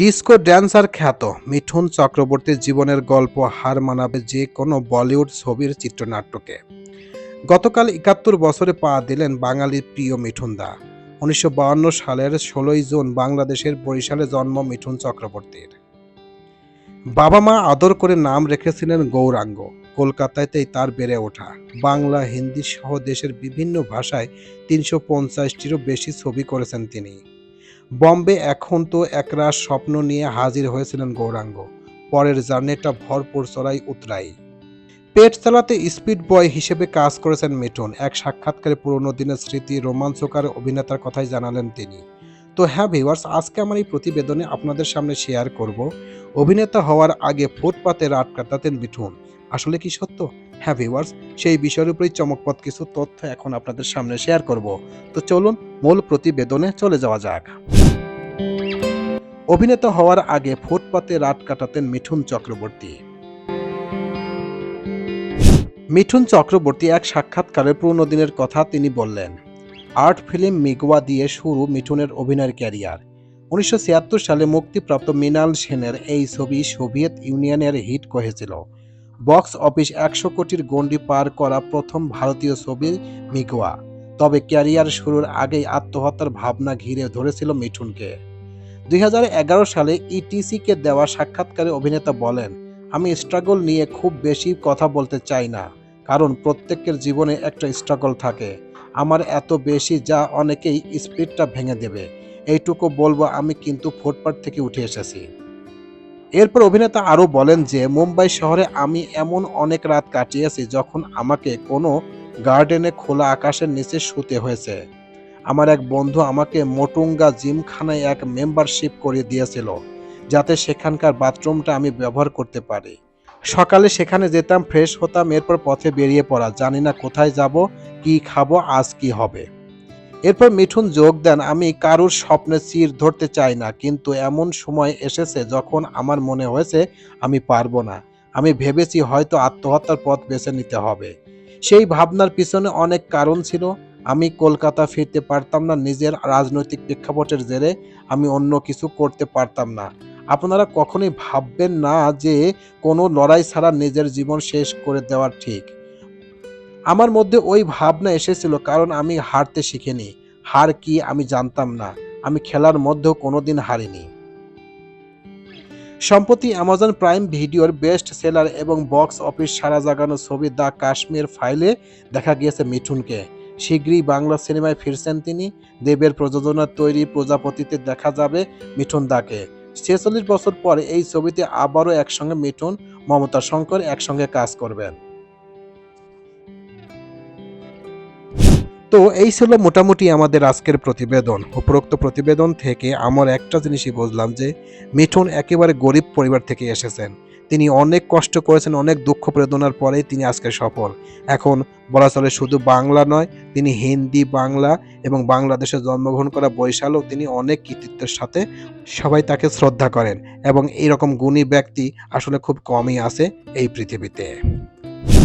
Disco dancer খ্যাত মিঠুন চক্রবর্তীর জীবনের গল্প হার মানাবে যে কোনো বলিউড ছবির চিত্রনাট্যকে। গতকাল একাত্তর বছরে পা দিলেন বাঙালির প্রিয় মিঠুন দা উনিশশো সালের ষোলোই জুন বাংলাদেশের বরিশালে জন্ম মিঠুন চক্রবর্তীর। বাবা মা আদর করে নাম রেখেছিলেন গৌরাঙ্গ। কলকাতাতেই তার বেড়ে ওঠা। বাংলা, হিন্দি সহ দেশের বিভিন্ন ভাষায় তিনশো পঞ্চাশটিরও বেশি ছবি করেছেন তিনি। বম্বে এখন তো একরাশ স্বপ্ন নিয়ে হাজির হয়েছিলেন গৌরাঙ্গ। পরের জার্নিটা ভরপুর চড়াই উতরাই। পেট চালাতে স্পিড বয় হিসেবে কাজ করেছেন মিঠুন। এক সাক্ষাৎকারে পুরনো দিনের স্মৃতি রোমাঞ্চকার অভিনেতার কথাই জানালেন তিনি। তো হ্যাঁ ভিউয়ার্স, আজকে আমার এই প্রতিবেদনে আপনাদের সামনে শেয়ার করব। অভিনেতা হওয়ার আগে ফুটপাতে রাত কাটাতেন মিঠুন। আসলে কি সত্য? হ্যাঁ ভিউয়ার্স, সেই বিষয়ের উপরেই চমকপদ কিছু তথ্য এখন আপনাদের সামনে শেয়ার করব। তো চলুন মূল প্রতিবেদনে চলে যাওয়া যাক। অভিনেতা হওয়ার আগে ফুটপাতে রাত কাটাতেন মিঠুন চক্রবর্তী। মিঠুন চক্রবর্তী এক সাক্ষাৎকারে পুরনো দিনের কথা তিনি বললেন, আর্ট ফিল্ম মিগওয়া দিয়ে শুরু মিঠুনের অভিনয়ের ক্যারিয়ার। উনিশশো ছিয়াত্তর সালে মুক্তিপ্রাপ্ত মৃণাল সেনের এই ছবি সোভিয়েত ইউনিয়নের হিট করেছিল। বক্স অফিস একশো কোটির গণ্ডি পার করা প্রথম ভারতীয় ছবি মিগওয়া। তবে ক্যারিয়ার শুরুর আগেই আত্মহত্যার ভাবনা ঘিরে ধরেছিল মিঠুনকে। দুই হাজার এগারো সালে ইটিসিকে দেওয়া সাক্ষাৎকারে অভিনেতা বলেন, আমি স্ট্রাগল নিয়ে খুব বেশি কথা বলতে চাই না, কারণ প্রত্যেকের জীবনে একটা স্ট্রাগল থাকে। আমার এত বেশি যা অনেকেই স্পিডটা ভেঙে দেবে। এইটুকু বলব আমি কিন্তু ফুটপাথ থেকে উঠে এসেছি। এরপর অভিনেতা আরও বলেন যে, মুম্বাই শহরে আমি এমন অনেক রাত কাটিয়েছি যখন আমাকে কোনো গার্ডেনে খোলা আকাশের নিচে শুতে হয়েছে। আমার এক বন্ধু আমাকে মোটুঙ্গা জিমখানায় এক মেম্বারশিপ করে দিয়েছিল, যাতে সেখানকার বাথরুমটা আমি ব্যবহার করতে পারি। সকালে সেখানে যেতাম ফ্রেশ হতাম, এরপর পথে বেরিয়ে পড়া। জানি না কোথায় যাব, কি খাব, আজ কি হবে। এরপর মিঠুন যোগ দেন, আমি কারুর স্বপ্নে চির ধরতে চাই না, কিন্তু এমন সময় এসেছে যখন আমার মনে হয়েছে আমি পারব না। আমি ভেবেছি হয়তো আত্মহত্যার পথ বেছে নিতে হবে। সেই ভাবনার পিছনে অনেক কারণ ছিল। আমি কলকাতা ফিরতে পারতাম না, নিজের রাজনৈতিক প্রেক্ষাপটের জেরে আমি অন্য কিছু করতে পারতাম না। আপনারা কখনোই ভাববেন না যে কোনো লড়াই ছাড়া নিজের জীবন শেষ করে দেওয়া ঠিক। আমার মধ্যে ওই ভাবনা এসেছিল, কারণ আমি হারতে শিখিনি। হার কি আমি জানতাম না। আমি খেলার মধ্যেও কোনোদিন হারিনি। সম্প্রতি অ্যামাজন প্রাইম ভিডিওর বেস্ট সেলার এবং বক্স অফিস সারা জাগানো ছবি দ্য কাশ্মীর ফাইলে দেখা গিয়েছে মিঠুনকে। শীঘ্রই বাংলা সিনেমায় ফিরছেন তিনি। দেবের প্রযোজনার তৈরি প্রজাপতিতে দেখা যাবে মিঠুন দাকে। ছেচল্লিশ বছর পরে এই ছবিতে আবারও একসঙ্গে মিঠুন, মমতা শঙ্কর একসঙ্গে কাজ করবেন। তো এই ছিল মোটামুটি আমাদের আজকের প্রতিবেদন। উপরোক্ত প্রতিবেদন থেকে আমার একটা জিনিসই বুঝলাম যে, মিঠুন একেবারে গরিব পরিবার থেকে এসেছেন। তিনি অনেক কষ্ট করেছেন, অনেক দুঃখ বেদনার পরেই তিনি আজকে সফল। এখন বলা চলে শুধু বাংলা নয়, তিনি হিন্দি, বাংলা এবং বাংলাদেশে জন্মগ্রহণ করা বৈশালও তিনি অনেক কৃতিত্বের সাথে সবাই তাকে শ্রদ্ধা করেন এবং এইরকম গুণী ব্যক্তি আসলে খুব কমই আছে এই পৃথিবীতে।